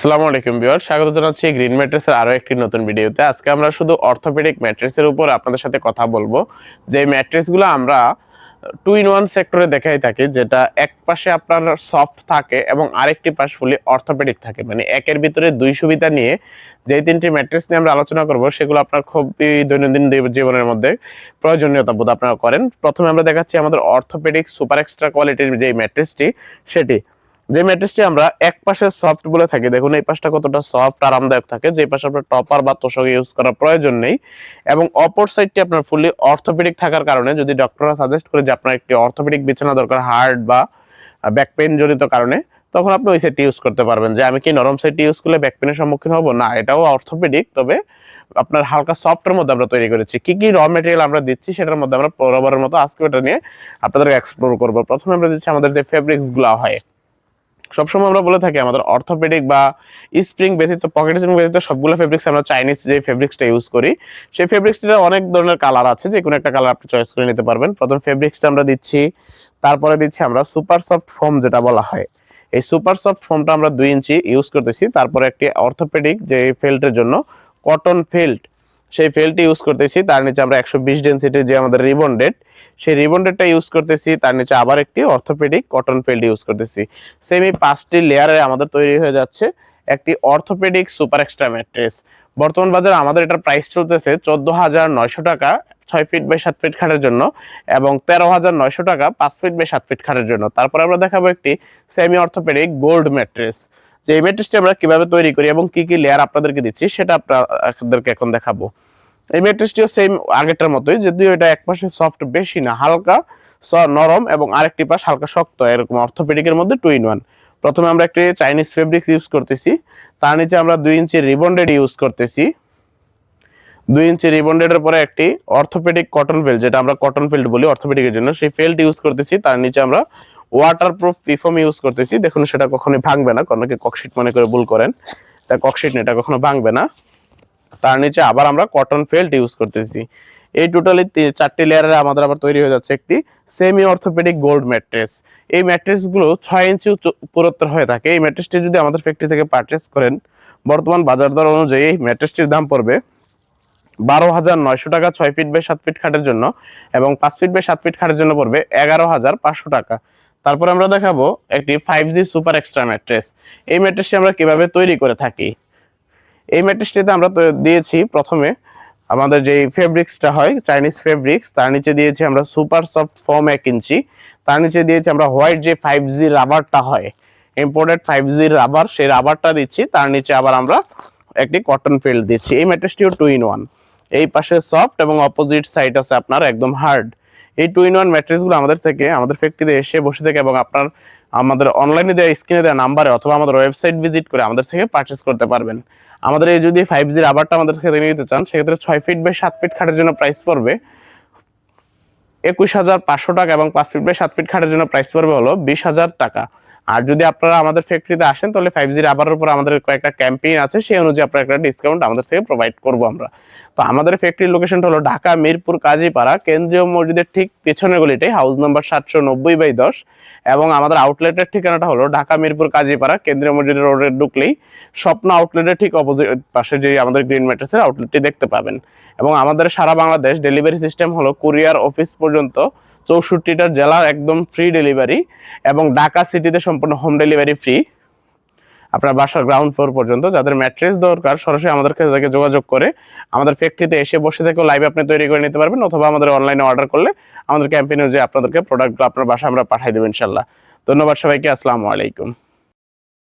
আসসালামু আলাইকুম বিয়ার স্বাগত জানাচ্ছি গ্রিন ম্যাট্রেসের আরও একটি নতুন ভিডিওতে। আজকে আমরা শুধু অর্থোপেডিক ম্যাট্রেসের উপর আপনাদের সাথে কথা বলব। যে ম্যাট্রেসগুলো আমরা টু ইন ওয়ান সেক্টরে দেখাই থাকি, যেটা এক পাশে আপনার সফট থাকে এবং আরেকটি পাশ ফুলি অর্থোপেডিক থাকে। মানে একের ভিতরে দুই সুবিধা নিয়ে যে তিনটি ম্যাট্রেস নিয়ে আমরা আলোচনা করব, সেগুলো আপনার খুবই দৈনন্দিন জীবনের মধ্যে প্রয়োজনীয়তা বোধ আপনারা করেন। প্রথমে আমরা দেখাচ্ছি আমাদের অর্থোপেডিক সুপার এক্সট্রা কোয়ালিটির যে ম্যাট্রেসটি সেটি যে ম্যাট্রেসটি আমরা এক পাশে সফট বলে থাকি, দেখুন এই পাশটা কতটা সফট আরামদায়ক থাকে, যে পাশে আপনার টপার বা তোষক ইউজ করার প্রয়োজন নেই এবং অপর সাইডটি আপনার ফুললি অর্থোপেডিক থাকার কারণে যদি ডক্টররা সাজেস্ট করে যে আপনার একটি অর্থোপেডিক বিছানা দরকার হার্ট বা ব্যাক পেইন জনিত কারণে, তখন আপনি ওই সেটটি ইউজ করতে পারবেন। যে আমি কি নরম সেটটি ইউজ করলে ব্যাক পেনের সম্মুখীন হব? না, এটাও অর্থোপেডিক তবে আপনার হালকা সফটের মধ্যে আমরা তৈরি করেছি। কি কি র মেটেরিয়াল আমরা দিচ্ছি সেটার মধ্যে আমরা বরাবরের মতো আজকে এটা নিয়ে আপনাদেরকে এক্সপ্লোর করব। প্রথমে আমরা দিচ্ছি আমাদের যে ফেব্রিক্সগুলো হয়। সবসময় আমরা বলে থাকি আমাদের অর্থোপেডিক বা স্প্রিং ব্যতীত পকেট স্প্রিং ব্যতীত সবগুলো ফেব্রিক্স আমরা চাইনিজ যে ফেব্রিক্সটা ইউজ করি, সেই ফেব্রিক্সটা অনেক ধরনের কালার আছে, যে কোনো একটা কালার আপনি চয়েস করে নিতে পারবেন। প্রথম ফেব্রিক্সটা আমরা দিচ্ছি, তারপরে দিচ্ছি আমরা সুপার সফট ফোম যেটা বলা হয়। এই সুপার সফট ফোমটা আমরা দুই ইঞ্চি ইউজ করতেছি, তারপরে একটি অর্থোপেডিক যে ফেল্টের জন্য কটন ফেল্ট সেই ফেলটি ইউজ করতেছি। তার নিচে আমরা একশো বিশ ডেন্সিটির যে আমাদের রিবন ডেট সেই রিবন ডেটটা ইউজ করতেছি। তার নিচে আবার একটি অর্থোপেডিক কটন ফেল্ড ইউজ করতেছি। সেম পাঁচটি লেয়ারে আমাদের তৈরি হয়ে যাচ্ছে একটি অর্থোপেডিক সুপার এক্সট্রা ম্যাট্রেস বর্তমান বাজারে আমাদের এটার প্রাইস চলতেছে চোদ্দ হাজার নয়শো টাকা। ছয় ফিট বাই সাত ফিট খাটের জন্য এবং তেরো হাজার নয়শো টাকা পাঁচ ফিট বাই সাত ফিট খাটের জন্য। তারপরে আমরা দেখাবো একটি সেমি অর্থোপেডিক গোল্ড ম্যাট্রেস যে এই ম্যাট্রেসটি আমরা কীভাবে তৈরি করি এবং কি কি লেয়ার আপনাদেরকে দিচ্ছি সেটা আপনাদেরকে এখন দেখাবো। এই ম্যাট্রেসটিও সেম আগেরটার মতোই, যদিও এটা এক পাশে সফট বেশি না, হালকা নরম এবং আরেকটি পাশ হালকা শক্ত, এরকম অর্থোপেডিকের মধ্যে টু ইন ওয়ান প্রথমে আমরা একটি চাইনিজ ফেব্রিক্স ইউজ করতেছি, তার নিচে আমরা দুই ইঞ্চি রিবন্ডেড ইউজ করতেছি। দুই ইঞ্চি রিবন্ডেডের পরে একটি অর্থোপেডিক কটন ফিল্ড, যেটা আমরা কটন ফিল্ড বলি অর্থোপেডিকের জন্য। সেই ফিল্ড ইউজ করতেছি, তার নিচে আমরা ওয়াটার প্রুফ পিফম ইউজ করতেছি। দেখুন, সেটা কখনোই ভাঙবে না অনেকে ককশিট মনে করে ভুল করেন। তা ককশিট এটা কখনো ভাঙবে না। তার নিচে আবার আমরা কটন ফেল্ট ইউজ করতেছি। এই টোটালি চারটি লেয়ারে আমাদের আবার তৈরি হয়ে যাচ্ছে একটি সেমি অর্থোপেডিক গোল্ড ম্যাট্রেস এই ম্যাট্রেসগুলো ছয় ইঞ্চি পুরুত্বের হয়ে থাকে। এই ম্যাট্রেসটি যদি আমাদের ফ্যাক্টরি থেকে পারচেস করেন, বর্তমান বাজার দর অনুযায়ী এই ম্যাট্রেসটির দাম পড়বে বারো হাজার নয়শো টাকা, ছয় ফিট বাই সাত ফিট খাটের জন্য এবং পাঁচ ফিট বাই সাত ফিট খাটের জন্য পড়বে এগারো হাজার পাঁচশো টাকা। তারপর আমরা দেখাবো একটি five G super extra mattress এই ম্যাট্রেসটি আমরা কীভাবে তৈরি করে থাকি? এই ম্যাট্রেসটিতে আমরা দিয়েছি প্রথমে আমাদের যে ফেব্রিক্সটা হয় চাইনিজ ফেব্রিক্স তার নিচে দিয়েছি আমরা সুপার সফট ফর্ম এক ইঞ্চি, তার নিচে দিয়েছি আমরা হোয়াইট যে ফাইভ জি রাবারটা হয় ইম্পোর্টেড ফাইভ জি রাবার সেই রাবারটা দিচ্ছি, তার নিচে আবার আমরা একটি কটন ফিল্ড দিচ্ছি। এই ম্যাট্রেসটিও টু ইন ওয়ান এই পাশে সফট এবং অপোজিট সাইড আছে আপনার একদম হার্ড এই টু ইন ওয়ান ম্যাট্রেসগুলো আমাদের থেকে, আমাদের ফ্যাক্টরিতে এসে বসে থেকে এবং আপনার, আমাদের অনলাইনে দেওয়া স্ক্রিনে দেওয়া নাম্বারে অথবা আমাদের ওয়েবসাইট ভিজিট করে আমাদের থেকে পারচেস করতে পারবেন। আমাদের এই যদি ফাইভ জি আবারটা আমাদের থেকে নিতে চান, সেক্ষেত্রে ছয় ফিট বাই সাত ফিট খাটের জন্য প্রাইস পড়বে। একুশ হাজার পাঁচশো টাকা এবং পাঁচ ফিট বাই সাত ফিট খাটের জন্য প্রাইস পড়বে হলো বিশ হাজার টাকা। আর যদি আপনারা আমাদের ফ্যাক্টরিতে আসেন, তাহলে ফাইভ জি রাবারের উপর আমাদের কয়েকটা ক্যাম্পেইন আছে, সেই অনুযায়ী আপনার একটা ডিসকাউন্ট আমাদের থেকে প্রোভাইড করব আমরা। তো আমাদের ফ্যাক্টরির লোকেশনটা হলো ঢাকা, মিরপুর, কাজীপাড়া, কেন্দ্রীয় মসজিদের ঠিক পেছনের গলিটাই হাউস নাম্বার সাতশো নব্বই বাই দশ, এবং আমাদের আউটলেটের ঠিকানাটা হলো ঢাকা, মিরপুর, কাজীপাড়া, কেন্দ্রীয় মসজিদের রোডে ঢুকলেই স্বপ্ন আউটলেটের ঠিক অপোজিট পাশে যে আমাদের গ্রিন ম্যাট্রেসের আউটলেটটি দেখতে পাবেন। এবং আমাদের সারা বাংলাদেশ ডেলিভারি সিস্টেম হলো কুরিয়ার অফিস পর্যন্ত চৌষট্টিটা জেলার একদম ফ্রি ডেলিভারি এবং ঢাকা সিটিতে সম্পূর্ণ হোম ডেলিভারি ফ্রি আপনার বাসার গ্রাউন্ড ফ্লোর পর্যন্ত যাদের ম্যাট্রেস দরকার, সরাসরি আমাদের কাছে থেকে যোগাযোগ করে আমাদের ফ্যাক্টরিতে এসে বসে থেকেও লাইভে আপনি তৈরি করে নিতে পারবেন অথবা আমাদের অনলাইনে অর্ডার করলে আমাদের ক্যাম্পেইনে যে আপনাদেরকে প্রোডাক্টগুলো আপনার বাসা আমরা পাঠিয়ে দেবো ইনশাল্লাহ ধন্যবাদ সবাইকে, আসসালামু আলাইকুম।